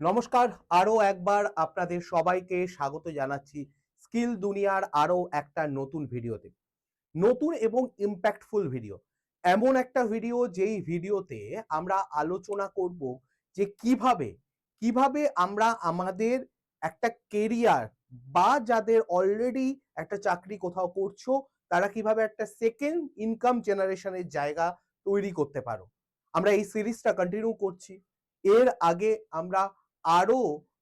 নমস্কার, আরও একবার আপনাদের সবাইকে স্বাগত জানাচ্ছি স্কিল দুনিয়ার আরও একটা নতুন ভিডিওতে। নতুন এবং ইম্প্যাক্টফুল ভিডিও এমন একটা ভিডিও যেই ভিডিওতে আমরা আলোচনা করব যে কীভাবে কীভাবে আমরা আমাদের একটা কেরিয়ার বা যাদের অলরেডি একটা চাকরি কোথাও করছ, তারা কীভাবে একটা সেকেন্ড ইনকাম জেনারেশনের জায়গা তৈরি করতে পারো। আমরা এই সিরিজটা কন্টিনিউ করছি। এর আগে আমরা আরও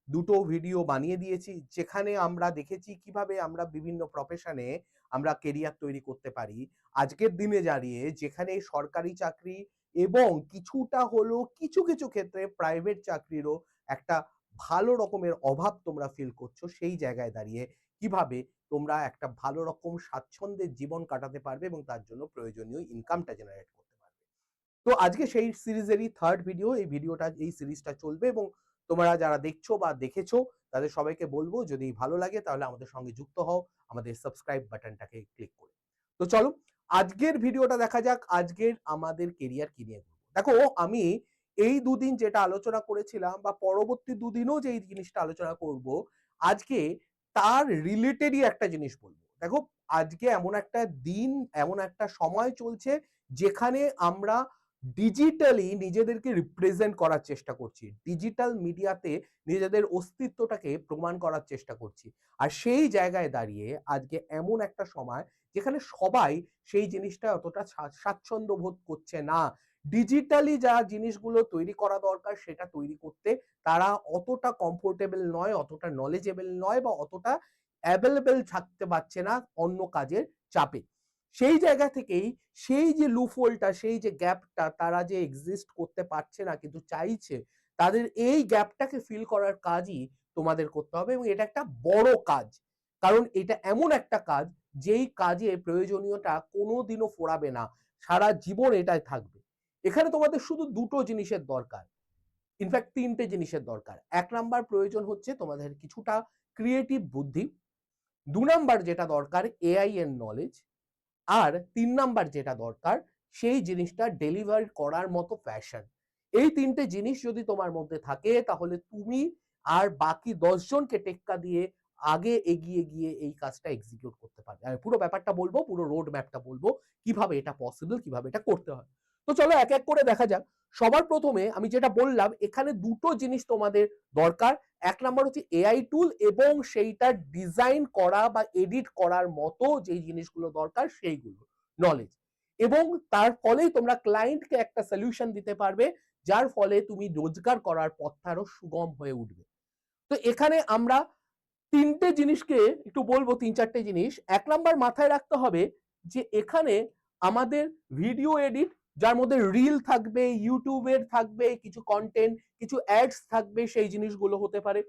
দুটো ভিডিও বানিয়ে দিয়েছি, যেখানে আমরা দেখেছি কীভাবে আমরা বিভিন্ন প্রফেশনে আমরা কেরিয়ার তৈরি করতে পারি। আজকের দিনে দাঁড়িয়ে যেখানে সরকারি চাকরি এবং কিছুটা হলো কিছু কিছু ক্ষেত্রে প্রাইভেট চাকরিরও একটা ভালো রকমের অভাব তোমরা ফিল করছ, সেই জায়গায় দাঁড়িয়ে কীভাবে তোমরা একটা ভালো রকম স্বাচ্ছন্দ্যের জীবন কাটাতে পারবে এবং তার জন্য প্রয়োজনীয় ইনকামটা জেনারেট করতে পারবে। তো আজকে সেই সিরিজেরই থার্ড ভিডিও এই ভিডিওটা এই সিরিজটা চলবে এবং তোমরা যারা দেখছ বা দেখেছ, তাদের সবাইকে বলব যদি ভালো লাগে তাহলে আমাদের সঙ্গে যুক্ত হও, আমাদের সাবস্ক্রাইব বাটনটাকে ক্লিক করে। তো চলো, আজকের ভিডিওটা দেখা যাক, আজকের আমাদের কেরিয়ার কি নিয়ে দেখো, আমি এই দুদিন যেটা আলোচনা করেছিলাম বা পরবর্তী দুদিনও যে এই জিনিসটা আলোচনা করব, আজকে তার রিলেটেডই একটা জিনিস বলব। দেখো, আজকে এমন একটা দিন, এমন একটা সময় চলছে যেখানে আমরা ডিজিটালি নিজেদেরকে রিপ্রেজেন্ট করার চেষ্টা করছি। ডিজিটাল মিডিয়াতে নিজেদের অস্তিত্বটাকে প্রমাণ করার চেষ্টা করছি। আর সেই জায়গায় দাঁড়িয়ে আজকে এমন একটা সময় যেখানে সবাই সেই জিনিসটা অতটা স্বা- স্বাচ্ছন্দ্য বোধ করছে না। ডিজিটালি যা জিনিসগুলো তৈরি করা দরকার সেটা তৈরি করতে তারা অতটা কমফোর্টেবল নয়, অতটা নলেজেবল নয় বা অতটা অ্যাভেলেবেল থাকতে পারছে না অন্য কাজের চাপে। সেই জায়গা থেকেই সেই যে লুফোলটা সেই যে গ্যাপটা তারা যে এক্সিস্ট করতে পারছে না কিন্তু চাইছে, তাদের এই গ্যাপটাকে ফিল করার কাজই তোমাদের করতে হবে এবং এটা একটা বড় কাজ। কারণ এটা এমন একটা কাজ যেই কাজে প্রয়োজনীয়তা কোনোদিনও ফোরাবে না, সারা জীবন এটাই থাকবে। এখানে তোমাদের শুধু দুটো জিনিসের দরকার। ইনফ্যাক্ট তিনটে জিনিসের দরকার। এক নাম্বার প্রয়োজন হচ্ছে তোমাদের কিছুটা ক্রিয়েটিভ বুদ্ধি। দু নাম্বার যেটা দরকার এআই এর নলেজ আর তিন নাম্বার যেটা দরকার, সেই জিনিসটা ডেলিভারি করার মতো ফ্যাশন এই তিনটে জিনিস যদি তোমার মধ্যে থাকে, তাহলে তুমি আর বাকি দশজনকে টেক্কা দিয়ে আগে এগিয়ে গিয়ে এই কাজটা এক্সিকিউট করতে পারবে। আমি পুরো ব্যাপারটা বলব, পুরো রোড ম্যাপটা বলব, কীভাবে এটা পসিবল কীভাবে এটা করতে হয়। তো চলো এক এক করে দেখা যাক। সবার প্রথমে আমি যেটা বললাম, এখানে দুটো জিনিস তোমাদের দরকার। এক নাম্বার হচ্ছে এআই টুল এবং সেইটা ডিজাইন করা বা এডিট করার মতো যেই জিনিসগুলো দরকার সেইগুলো নলেজ এবং তার ফলেই তোমরা ক্লায়েন্টকে একটা সলিউশন দিতে পারবে, যার ফলে তুমি রোজগার করার পথটা আরও সুগম হয়ে উঠবে। তো এখানে আমরা তিনটে জিনিসকে একটু বলব, তিন চারটে জিনিস। এক নাম্বার মাথায় রাখতে হবে যে এখানে আমাদের ভিডিও এডিট যার মধ্যে রিল থাকবে ইউটিউবের থাকবে, কিছু কন্টেন্ট কিছু অ্যাডস থাকবে, সেই জিনিসগুলো হতে পারে।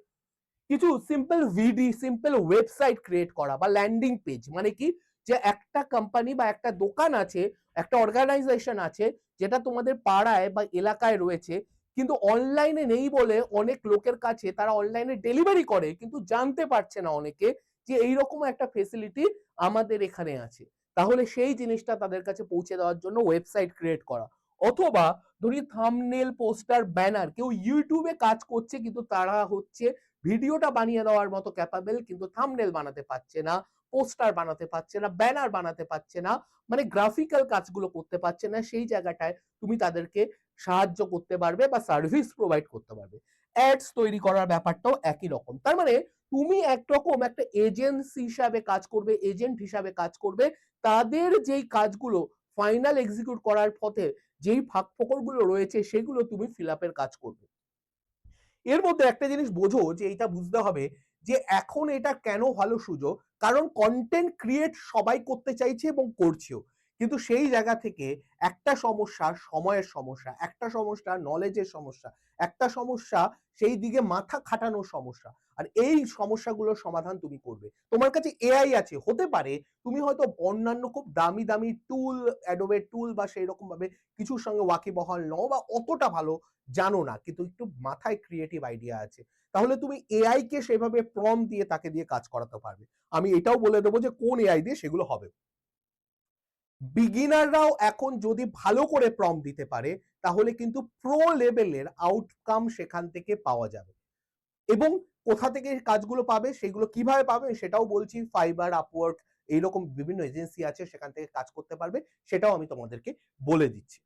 কিছু সিম্পল ভিডি সিম্পল ওয়েবসাইট ক্রিয়েট করা বা ল্যান্ডিং পেজ মানে কি? যে একটা কোম্পানি বা একটা দোকান আছে, একটা অর্গানাইজেশন আছে, যেটা তোমাদের পাড়ায় বা এলাকায় রয়েছে, কিন্তু অনলাইনে নেই বলে অনেক লোকের কাছে তারা অনলাইনে ডেলিভারি করে, কিন্তু জানতে পারছে না অনেকে যে এইরকম একটা ফেসিলিটি আমাদের এখানে আছে। তাহলে সেই জিনিসটা তাদের কাছে পৌঁছে দেওয়ার জন্য ওয়েবসাইট ক্রিয়েট করা। অথবা ধরি থামনেল পোস্টার ব্যানার কেউ ইউটিউবে কাজ করছে কিন্তু তারা হচ্ছে ভিডিওটা বানিয়ে দেওয়ার মতো ক্যাপাবেল কিন্তু থামনেল বানাতে পারছে না পোস্টার বানাতে পারছে না ব্যানার বানাতে পারছে না মানে গ্রাফিক্যাল কাজগুলো করতে পারছে না, সেই জায়গাটায় তুমি তাদেরকে সাহায্য করতে পারবে বা সার্ভিস প্রোভাইড করতে পারবে। অ্যাডস তৈরি করার ব্যাপারটাও একই রকম। তার মানে তুমি একরকম একটা এজেন্সি হিসাবে কাজ করবে এজেন্ট হিসাবে কাজ করবে, তাদের যেই কাজগুলো ফাইনাল এক্সিকিউট করার পথে যেই ফাঁক ফোকরগুলো রয়েছে সেগুলো তুমি ফিল কাজ করবে। এর মধ্যে একটা জিনিস বোঝো যে এটা বুঝতে হবে যে এখন এটা কেন ভালো সুযোগ? কারণ কন্টেন্ট ক্রিয়েট সবাই করতে চাইছে এবং করছেও। কিন্তু সেই জায়গা থেকে একটা সমস্যা সময়ের সমস্যা, একটা সমস্যা নলেজের সমস্যা, একটা সমস্যা সেই দিকে মাথা খাটানোর সমস্যা। আর এই সমস্যাগুলোর সমাধান তুমি করবে। তোমার কাছে এআই আছে, হতে পারে তুমি হয়তো অন্যান্য খুব দামি দামি টুল অ্যাডোবে টুল বা সেই রকম ভাবে কিছুর সঙ্গে ওয়াকিবহাল নও বা অতটা ভালো জানো না, কিন্তু একটু মাথায় ক্রিয়েটিভ আইডিয়া আছে। তাহলে তুমি এআই কে সেভাবে প্রম দিয়ে তাকে দিয়ে কাজ করাতে পারবে। আমি এটাও বলে দেবো যে কোন এআই দিয়ে সেগুলো হবে। বিগিনাররাও এখন যদি ভালো করে প্রম দিতে পারে, তাহলে কিন্তু প্রো লেভেলের আউটকাম সেখান থেকে পাওয়া যাবে। এবং কোথা থেকে কাজগুলো পাবে, সেগুলো কীভাবে পাবে, সেটাও বলছি ফাইবার আপওয়ার্ক এইরকম বিভিন্ন এজেন্সি আছে, সেখান থেকে কাজ করতে পারবে, সেটাও আমি তোমাদেরকে বলে দিচ্ছি।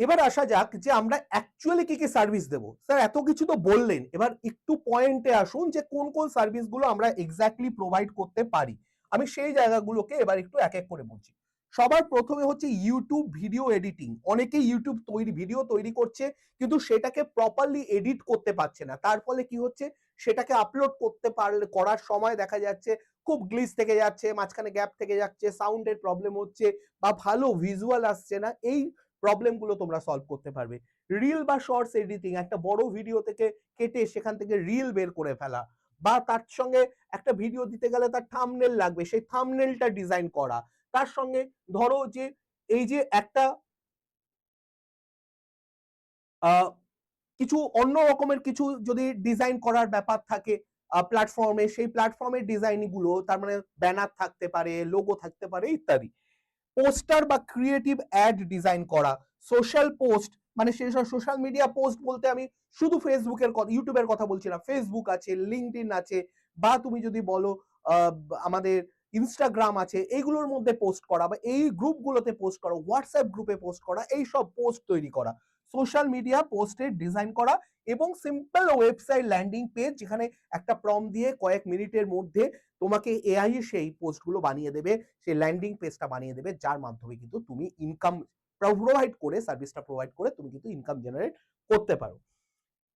এবার আসা যাক যে আমরা অ্যাকচুয়ালি কি কি সার্ভিস দেব। স্যার এত কিছু তো বললেন, এবার একটু পয়েন্টে আসুন যে কোন কোন সার্ভিসগুলো আমরা এক্স্যাক্টলি প্রোভাইড করতে পারি। আমি সেই জায়গাগুলোকে এবার একটু এক এক করে বলছি। সবার প্রথমে হচ্ছে ইউটিউব ভিডিও এডিটিং অনেকেই ইউটিউব তৈরি ভিডিও তৈরি করছে, কিন্তু সেটাকে প্রপারলি এডিট করতে পারছে না। তার ফলে কি হচ্ছে? সেটাকে আপলোড করতে পারলে, করার সময় দেখা যাচ্ছে খুব গ্লিচ থেকে যাচ্ছে, মাঝখানে গ্যাপ থেকে যাচ্ছে সাউন্ডের প্রবলেম হচ্ছে বা ভালো ভিজুয়াল আসছে না। এই প্রবলেমগুলো তোমরা সলভ করতে পারবে। রিল বা শর্টস এডিটিং একটা বড় ভিডিও থেকে কেটে সেখান থেকে রিল বের করে ফেলা বা তার সঙ্গে একটা ভিডিও দিতে গেলে তার থামনেল লাগবে। সেই থামনেলটা ডিজাইন করা। তার সঙ্গে ধরো যে এই যে একটা কিছু অন্য রকমের কিছু যদি ডিজাইন করার ব্যাপার থাকে প্ল্যাটফর্মে সেই প্ল্যাটফর্মের ডিজাইনগুলো, তার মানে ব্যানার থাকতে পারে লোগো থাকতে পারে, ইত্যাদি। পোস্টার বা ক্রিয়েটিভ অ্যাড ডিজাইন করা সোশ্যাল পোস্ট মানে সেই সব সোশ্যাল মিডিয়া পোস্ট বলতে আমি শুধু ফেসবুকের কথা ইউটিউবের কথা বলছি না ফেসবুক আছে লিঙ্কডইন আছে, বা তুমি যদি বলো আমাদের ইনস্টাগ্রাম আছে, এইগুলোর মধ্যে পোস্ট করা বা এই গ্রুপগুলোতে পোস্ট করা হোয়াটসঅ্যাপ গ্রুপে পোস্ট করা, এই সব পোস্ট তৈরি করা। সোশ্যাল মিডিয়া পোস্টের ডিজাইন করা এবং সিম্পল ওয়েবসাইট ল্যান্ডিং পেজ যেখানে একটা প্রম দিয়ে কয়েক মিনিটের মধ্যে তোমাকে এআই সেই পোস্টগুলো বানিয়ে দেবে, সেই ল্যান্ডিং পেজটা বানিয়ে দেবে, যার মাধ্যমে কিন্তু তুমি ইনকাম প্রোভাইড করে সার্ভিসটা প্রোভাইড করে তুমি কিন্তু ইনকাম জেনারেট করতে পারো।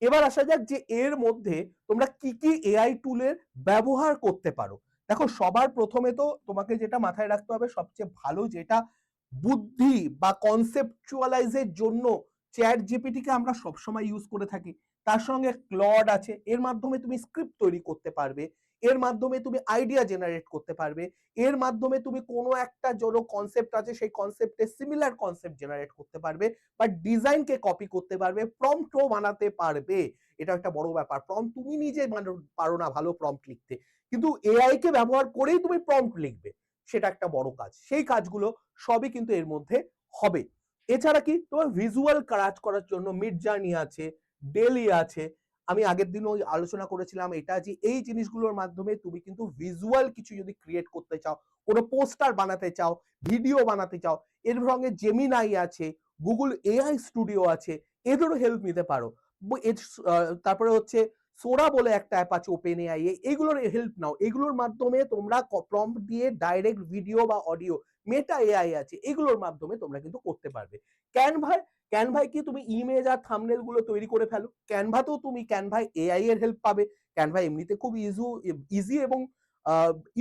এবার আসা যাক যে এর মধ্যে তোমরা কি কি এআই টুলের ব্যবহার করতে পারো। দেখো, সবার প্রথমে তো তোমাকে যেটা মাথায় রাখতে হবে, সবচেয়ে ভালো যেটা বুদ্ধি বা কনসেপচুয়ালাইজের জন্য চ্যাট জিপিটিকে আমরা সবসময় ইউজ করে থাকি। তার সঙ্গে ক্লড আছে, এর মাধ্যমে তুমি স্ক্রিপ্ট তৈরি করতে পারবে। এর মাধ্যমে তুমি আইডিয়া জেনারেট করতে পারবে। এর মাধ্যমে তুমি কোনো একটা জন্য কনসেপ্ট আছে, সেই কনসেপ্টে সিমিলার কনসেপ্ট জেনারেট করতে পারবে। বা ডিজাইনকে কপি করতে পারবে প্রম্পটও বানাতে পারবে। এটা একটা বড় ব্যাপার। প্রম্পট তুমি নিজে পারো না ভালো প্রম্পট লিখতে। কিন্তু এআই কে ব্যবহার করেই তুমি প্রম্পট লিখবে। সেটা একটা বড় কাজ। সেই কাজগুলো সবই কিন্তু এর মধ্যে হবে। এছাড়া কি তোমার ভিজুয়াল কাজ করার জন্য মিড জার্নি আছে ডেলি আছে আমি আগের দিনও আলোচনা করেছিলাম এটা যে এই জিনিসগুলোর মাধ্যমে তুমি কিন্তু ভিজুয়াল কিছু যদি ক্রিয়েট করতে চাও, কোনো পোস্টার বানাতে চাও ভিডিও বানাতে চাও, এর সঙ্গে জেমিনাই আছে গুগল এআই স্টুডিও আছে, এদেরও হেল্প নিতে পারো। তারপরে হচ্ছে সোরা বলে একটা অ্যাপ আছে ওপেন এআই এইগুলোর হেল্প নাও। এগুলোর মাধ্যমে তোমরা প্রম্পট দিয়ে ডাইরেক্ট ভিডিও বা অডিও মেটা এআই আছে, এগুলোর মাধ্যমে তোমরা কিন্তু করতে পারবে। ক্যানভায় ক্যানভায় কি তুমি ইমেজ আর থামনেলগুলো তৈরি করে ফেলো? ক্যানভাতেও তুমি ক্যানভায় এআই এর হেল্প পাবে। ক্যানভা এমনিতে খুব ইজু ইজি এবং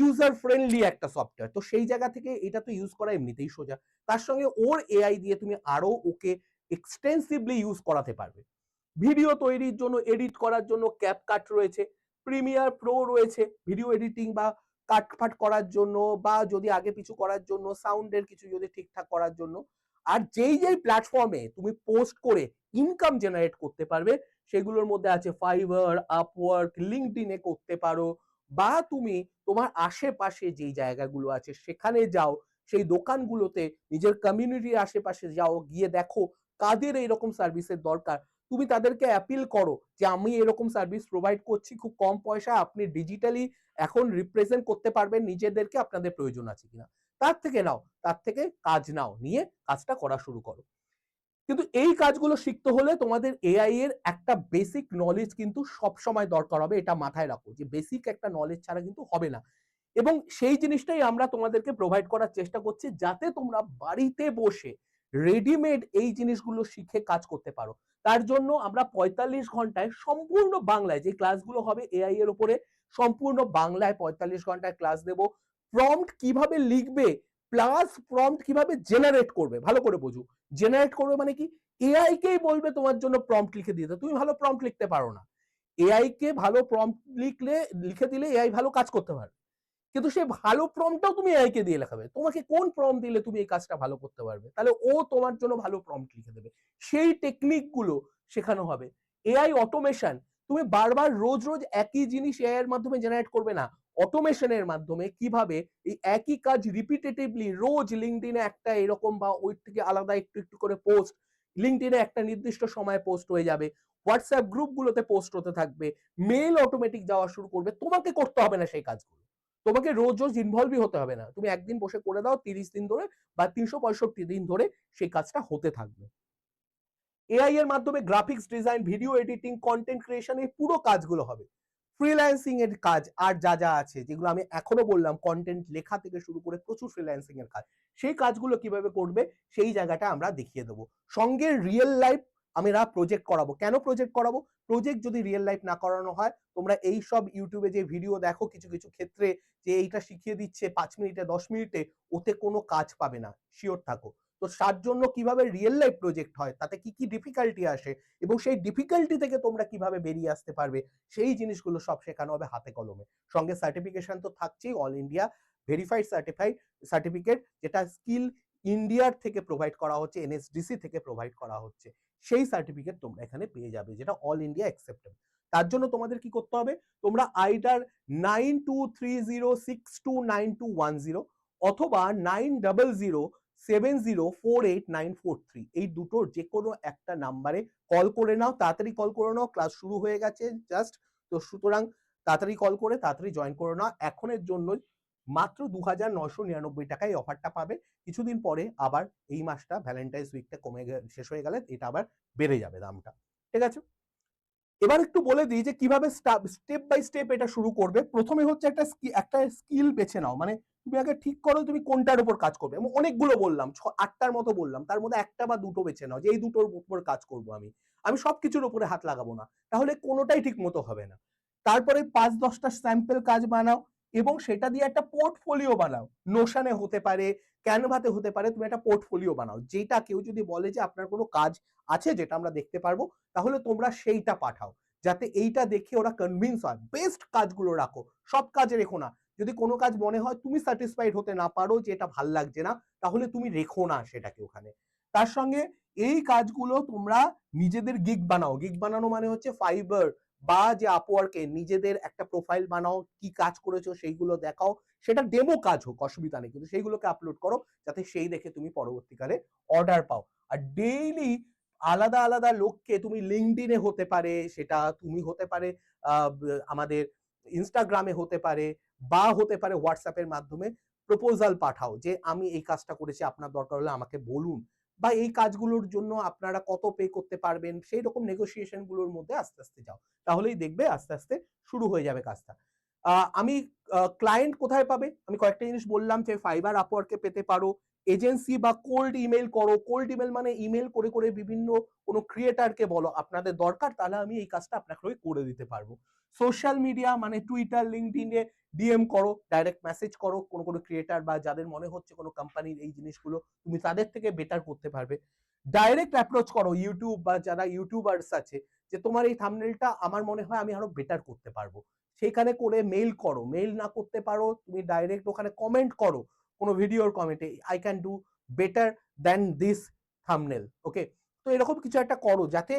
ইউজার ফ্রেন্ডলি একটা সফটওয়্যার তো সেই জায়গা থেকে এটা তো ইউজ করা এমনিতেই সোজা। তার সঙ্গে ওর এআই দিয়ে তুমি আরও ওকে এক্সটেন্সিভলি ইউজ করাতে পারবে। ভিডিও তৈরির জন্য এডিট করার জন্য ক্যাপকাট রয়েছে প্রিমিয়ার প্রো রয়েছে ভিডিও এডিটিং বা কাটফাট করার জন্য বা যদি আগে পিছু করার জন্য সাউন্ডের কিছু যদি ঠিকঠাক করার জন্য আর যেই যেই প্ল্যাটফর্মে তুমি পোস্ট করে ইনকাম জেনারেট করতে পারবে, সেগুলোর মধ্যে আছে ফাইবার আপওয়ার্ক লিঙ্কডিনে করতে পারো, বা তুমি তোমার আশেপাশে যেই জায়গাগুলো আছে সেখানে যাও, সেই দোকানগুলোতে নিজের কমিউনিটির আশেপাশে যাও, গিয়ে দেখো কাদের এইরকম সার্ভিসের দরকার। তুমি তাদেরকে অ্যাপিল করো যে আমি এরকম সার্ভিস প্রোভাইড করছি, খুব কম পয়সা, আপনি ডিজিটালি এখন রিপ্রেজেন্ট করতে পারবেন, নিজেদেরকে আপনাদের প্রয়োজন আছে কিনা। তার থেকে নাও, তার থেকে কাজ নাও, নিয়ে কাজটা করা শুরু করো। কিন্তু এই কাজগুলো শিখতে হলে তোমাদের এআই এর একটা বেসিক নলেজ কিন্তু সব সময় দরকার হবে, এটা মাথায় রাখো যে বেসিক একটা নলেজ ছাড়া কিন্তু হবে না। এবং সেই জিনিসটাই আমরা তোমাদেরকে প্রোভাইড করার চেষ্টা করছি যাতে তোমরা বাড়িতে বসে রেডিমেড এই জিনিসগুলো শিখে কাজ করতে পারো। তার জন্য আমরা পঁয়তাল্লিশ ঘন্টায় সম্পূর্ণ বাংলায় যে ক্লাসগুলো হবে এআই এর উপরে সম্পূর্ণ বাংলায় পঁয়তাল্লিশ ঘন্টায় ক্লাস দেব। প্রম্পট কীভাবে লিখবে প্লাস প্রম্পট কীভাবে জেনারেট করবে? ভালো করে বোঝো। জেনারেট করবে মানে কি? এআই কেই বলবে তোমার জন্য প্রম্পট লিখে দিতে? তুমি ভালো প্রম্পট লিখতে পারো না। এআই কে ভালো প্রম্পট লিখলে, লিখে দিলে এআই ভালো কাজ করতে পারবে। কিন্তু সেই ভালো প্রম্পটটাও তুমি এআই কে দিয়ে লেখাবে। তোমাকে কোন প্রম্পট দিলে তুমি এই কাজটা ভালো করতে পারবে? তাহলে ও তোমার জন্য ভালো প্রম্পট লিখে দেবে। সেই টেকনিকগুলো শেখানো হবে। এআই অটোমেশন তুমি বারবার রোজ রোজ একই জিনিস এআই এর মাধ্যমে জেনারেট করবে না। অটোমেশনের মাধ্যমে কীভাবে এই একই কাজ রিপিটেটিভলি রোজ লিঙ্কডিনে একটা এরকম বা ওই থেকে আলাদা একটু একটু করে পোস্ট লিঙ্কডিনে একটা নির্দিষ্ট সময় পোস্ট হয়ে যাবে হোয়াটসঅ্যাপ গ্রুপগুলোতে পোস্ট হতে থাকবে মেল অটোমেটিক যাওয়া শুরু করবে, তোমাকে করতে হবে না সেই কাজগুলো। তোমাকে রোজ রোজ ইনভলভই হতে হবে না। তুমি একদিন বসে করে দাও তিরিশ দিন ধরে বা তিনশো পঁয়ষট্টি দিন ধরে সেই কাজটা হতে থাকবে। এআই এর মাধ্যমে graphics design video editing content creation এই পুরো কাজগুলো হবে। ফ্রিল্যান্সিং এর কাজ আর যা যা আছে, যেগুলো আমি এখনও বললাম কন্টেন্ট লেখা থেকে শুরু করে প্রচুর ফ্রিল্যান্সিং এর কাজ, সেই কাজগুলো কীভাবে করবে, সেই জায়গাটা আমরা দেখিয়ে দেবো। সঙ্গে রিয়েল লাইফ আমরা প্রজেক্ট করাবো। কেন প্রজেক্ট করাবো? প্রজেক্ট যদি রিয়েল লাইফ না করানো হয়, তোমরা এই সব ইউটিউবে যে ভিডিও দেখো কিছু কিছু ক্ষেত্রে যে এইটা শিখিয়ে দিচ্ছে পাঁচ মিনিটে, দশ মিনিটে, ওতে কোনো কাজ পাবে না। শিওর থাকো। তো তার জন্য কীভাবে রিয়েল লাইফ প্রজেক্ট হয়, তাতে কি কি ডিফিকাল্টি আসে এবং সেই ডিফিকাল্টি থেকে তোমরা কীভাবে বেরিয়ে আসতে পারবে, সেই জিনিসগুলো সব শেখানো হবে হাতে কলমে। সঙ্গে সার্টিফিকেশন তো থাকছেই all India verified certified certificate যেটা স্কিল ইন্ডিয়ার থেকে প্রোভাইড করা হচ্ছে এনএসডিসি থেকে প্রোভাইড করা হচ্ছে, সেই সার্টিফিকেট তোমরা এখানে পেয়ে যাবে, যেটা অল ইন্ডিয়া অ্যাকসেপ্টেবল তার জন্য তোমাদের কি করতে হবে, তোমরা আইডার nine two three zero six two nine two one zero অথবা nine double zero seven zero four eight nine four three এই দুটোর যে কোনো একটা নাম্বারে কল করে নাও, তাড়াতাড়ি কল করে নাও, ক্লাস শুরু হয়ে গেছে জাস্ট তো সুতরাং তাড়াতাড়ি কল করে, তাড়াতাড়ি জয়েন করে নাও। এখনের জন্য মাত্র দু হাজার নশো নিরানব্বই টাকায় অফারটা পাবে। কিছুদিন পরে আবার এই মাসটা ভ্যালেন্টাইন্স উইকটা কমে শেষ হয়ে গেলে এটা আবার বেড়ে যাবে দামটা। ঠিক আছে? এবার একটু বলে দিই যে কীভাবে স্টেপ বাই স্টেপ এটা শুরু করবে। প্রথমে হচ্ছে একটা একটা স্কিল বেছে নাও। মানে তুমি আগে ঠিক করো তুমি কোনটার উপর কাজ করবে। এবং অনেকগুলো বললাম, ছ, আটটার মতো বললাম। তার মধ্যে একটা বা দুটো বেছে নাও যে এই দুটোর উপর কাজ করব আমি। আমি সব কিছুর উপরে হাত লাগাবো না। তাহলে কোনোটাই ঠিক মতো হবে না। তারপরে পাঁচ দশটা স্যাম্পল কাজ বানাও এবং সেটা দিয়ে একটা পোর্টফোলিও বানাও। নোশানে হতে পারে ক্যানভাতে হতে পারে? তুমি একটা পোর্টফোলিও বানাও। যেটা কেউ যদি বলে যে আপনার কোনো কাজ আছে যেটা আমরা দেখতে পারব, তাহলে তোমরা সেইটা পাঠাও। যাতে এইটা দেখে ওরা কনভিন্স হয়। বেস্ট কাজগুলো রাখো। সব কাজে রেখো না। যদি কোনো কাজ মনে হয় তুমি স্যাটিসফাইড হতে না পারো যে এটা ভালো লাগছে না, তাহলে তুমি রেখো না সেটাকে ওখানে। তার সঙ্গে এই কাজগুলো তোমরা নিজেদের গিগ বানাও। গিগ বানানো মানে হচ্ছে ফাইবার বা যে আপওয়ার্কে নিজেদের একটা প্রোফাইল বানাও, কি কাজ করেছ সেইগুলো দেখাও, সেটা ডেমো কাজ হোক, অসুবিধা নেই। কিন্তু সেইগুলোকে আপলোড করো, যাতে সেই দেখে তুমি পরবর্তীকালে অর্ডার পাও। আর ডেইলি আলাদা আলাদা লোককে তুমি লিঙ্কডিনে হতে পারে, সেটা তুমি হতে পারে আমাদের ইনস্টাগ্রামে হতে পারে, বা হতে পারে হোয়াটসঅ্যাপের মাধ্যমে প্রপোজাল পাঠাও যে, আমি এই কাজটা করেছি, আপনার দরকার হলে আমাকে বলুন। বা এই কাজগুলোর জন্য আপনারা কত পে করতে পারবেন সেই রকম নেগোসিয়েশনগুলোর মধ্যে আস্তে আস্তে যাও। তাহলেই দেখবে আস্তে আস্তে শুরু হয়ে যাবে কাজটা। আমি ক্লায়েন্ট কোথায় পাবে? আমি কয়েকটা জিনিস বললাম যে ফাইবার আপওয়ার্কে পেতে পারো। এজেন্সি বা কোল্ড ইমেল করো। কোল্ড ইমেল মানে ইমেল করে করে বিভিন্ন কোনো ক্রিয়েটারকে বলো, আপনাদের দরকার, তাহলে আমি এই কাজটা আপনাকে করে দিতে পারব। সোশ্যাল মিডিয়া মানে টুইটার লিঙ্কডিনে ডিএম করো ডাইরেক্ট মেসেজ করো কোনো কোনো ক্রিয়েটার বা যাদের মনে হচ্ছে কোনো কোম্পানির এই জিনিসগুলো, তুমি তাদের থেকে বেটার করতে পারবে। ডাইরেক্ট অ্যাপ্রোচ করো ইউটিউব বা যারা ইউটিউবার্স আছে, যে তোমার এই থামনেলটা আমার মনে হয় আমি আরও বেটার করতে পারব। সেইখানে করে মেইল করো। মেইল না করতে পারো, তুমি ডাইরেক্ট ওখানে কমেন্ট করো কোনো ভিডিওর কমেন্টে I can do better than this thumbnail okay তো এরকম কিছু একটা করো যাতে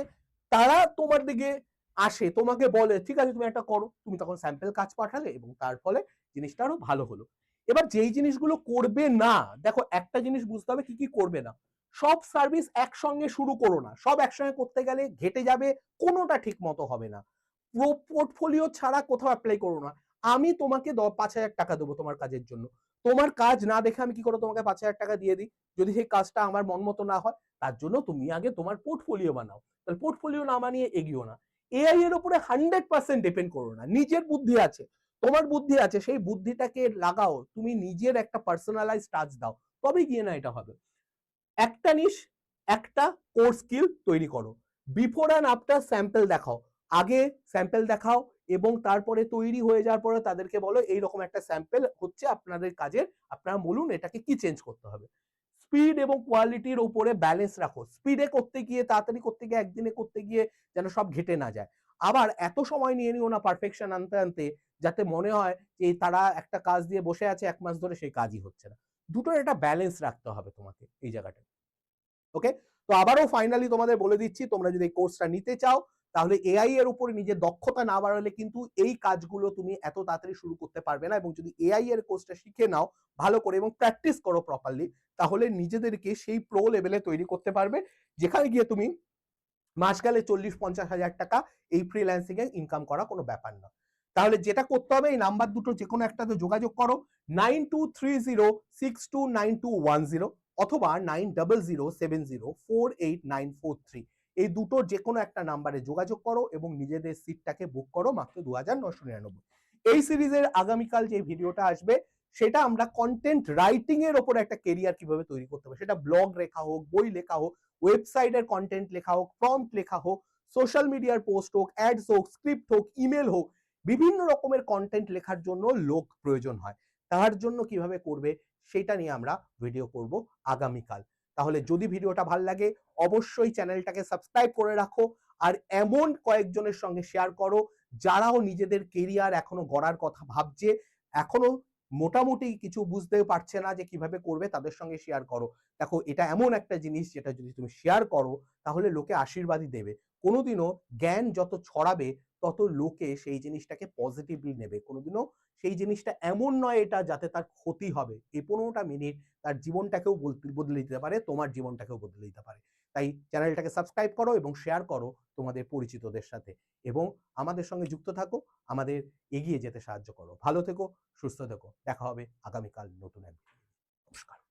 তারা তোমার দিকে আসে, তোমাকে বলে, ঠিক আছে, তুমি একটা করো। তুমি তখন স্যাম্পেল কাজ পাঠালে এবং তার ফলে জিনিসটা আরও ভালো হলো। এবার যেই জিনিসগুলো করবে না, দেখো একটা জিনিস বুঝতে হবে কি কি করবে না। সব সার্ভিস একসঙ্গে শুরু করো না। সব একসঙ্গে করতে গেলে ঘেটে যাবে, কোনোটা ঠিক মতো হবে না। পোর্টফোলিও ছাড়া কোথাও অ্যাপ্লাই করো না। আমি তোমাকে পাঁচ হাজার টাকা দেবো তোমার কাজের জন্য। তোমার কাজ না দেখে আমি কি করে তোমাকে পাঁচ হাজার টাকা দিয়ে দিই? যদি সেই কাজটা আমার মন মতো না হয়, তার জন্য তুমি আগে তোমার পোর্টফোলিও বানাও। তাহলে পোর্টফোলিও না বানিয়ে এগিও না। এআই এর উপরে হান্ড্রেড পার্সেন্ট ডিপেন্ড করো না। নিজের বুদ্ধি আছে। তোমার বুদ্ধি আছে, সেই বুদ্ধিটাকে লাগাও। তুমি নিজের একটা পার্সোনালাইজ টাচ দাও। তবে গিয়ে না এটা হবে। একটা নিশ একটা কোর স্কিল তৈরি করো। বিফোর অ্যান্ড আফটার স্যাম্পল দেখাও। আগে স্যাম্পেল দেখাও এবং তারপরে তৈরি হয়ে যাওয়ার পরে তাদেরকে বলো, এইরকম একটা স্যাম্পেল হচ্ছে আপনাদের কাজের, আপনারা বলুন এটাকে কি চেঞ্জ করতে হবে। স্পিড এবং কোয়ালিটির উপরে ব্যালেন্স রাখো। স্পিডে করতে গিয়ে, তাড়াতাড়ি করতে গিয়ে, একদিনে করতে গিয়ে যেন সব ঘেটে না যায়। আবার এত সময় নিয়ে নিও না পারফেকশন আনতে আনতে, যাতে মনে হয় যে তারা একটা কাজ দিয়ে বসে আছে, এক মাস ধরে সেই কাজই হচ্ছে না। দুটোর একটা ব্যালেন্স রাখতে হবে তোমাকে এই জায়গাটা ওকে তো আবারও ফাইনালি তোমাদের বলে দিচ্ছি, তোমরা যদি এই কোর্সটা নিতে চাও তাহলে এআই এর উপরে নিজের দক্ষতা না বাড়ালে কিন্তু এই কাজগুলো তুমি এত তাড়াতাড়ি শুরু করতে পারবে না এবং যদি এআই এর কোর্সটা শিখে নাও ভালো করে এবং প্র্যাকটিস করো প্রপারলি তাহলে নিজেদেরকে সেই প্রো লেভেলে তৈরি করতে পারবে, যেখানে গিয়ে তুমি মাস গেলে চল্লিশ পঞ্চাশ হাজার টাকা এই ফ্রিল্যান্সিং এ ইনকাম করা কোনো ব্যাপার না। তাহলে যেটা করতে হবে, এই নাম্বার দুটো যে কোনো একটাতে যোগাযোগ করো nine two three zero six two nine two one zero অথবা nine double zero seven zero four eight nine four three এই দুটোর যে কোনো একটা নাম্বারে যোগাযোগ করো এবং নিজেদের সিটটাকে বুক করো মাত্র দু হাজার নশো নিরানব্বই। এই সিরিজের আগামীকাল যে ভিডিওটা আসবে, সেটা আমরা কন্টেন্ট রাইটিং এর ওপর একটা কেরিয়ার কীভাবে তৈরি করতে হবে, সেটা ব্লগ লেখা হোক, বই লেখা হোক ওয়েবসাইটের কন্টেন্ট লেখা হোক প্রম্পট লেখা হোক সোশ্যাল মিডিয়ার পোস্ট হোক অ্যাডস হোক স্ক্রিপ্ট হোক ইমেল হোক, বিভিন্ন রকমের কন্টেন্ট লেখার জন্য লোক প্রয়োজন হয়। তার জন্য কীভাবে করবে, সেটা নিয়ে আমরা ভিডিও করব আগামীকাল। তাহলে যদি ভিডিওটা ভালো লাগে, অবশ্যই চ্যানেলটাকে সাবস্ক্রাইব করে রাখো আর এমন কয়েকজনের সঙ্গে শেয়ার করো যারাও নিজেদের কেরিয়ার এখনও গড়ার কথা ভাবছে, এখনও মোটামুটি কিছু বুঝতে পারছে না যে কীভাবে করবে, তাদের সঙ্গে শেয়ার করো। দেখো, এটা এমন একটা জিনিস যেটা যদি তুমি শেয়ার করো, তাহলে লোকে আশীর্বাদই দেবে। কোনোদিনও জ্ঞান যত ছড়াবে, তত লোকে সেই জিনিসটাকে পজিটিভলি নেবে। কোনোদিনও সেই জিনিসটা এমন নয় এটা যাতে তার ক্ষতি হবে। এই পনেরোটা মিনিট তার জীবনটাকেও বদলে দিতে পারে, তোমার জীবনটাকেও বদলে দিতে পারে। তাই চ্যানেলটাকে সাবস্ক্রাইব করো এবং শেয়ার করো তোমাদের পরিচিতদের সাথে এবং আমাদের সঙ্গে যুক্ত থাকো, আমাদের এগিয়ে যেতে সাহায্য করো। ভালো থেকো, সুস্থ থেকো। দেখা হবে আগামীকাল নতুন এক নমস্কার।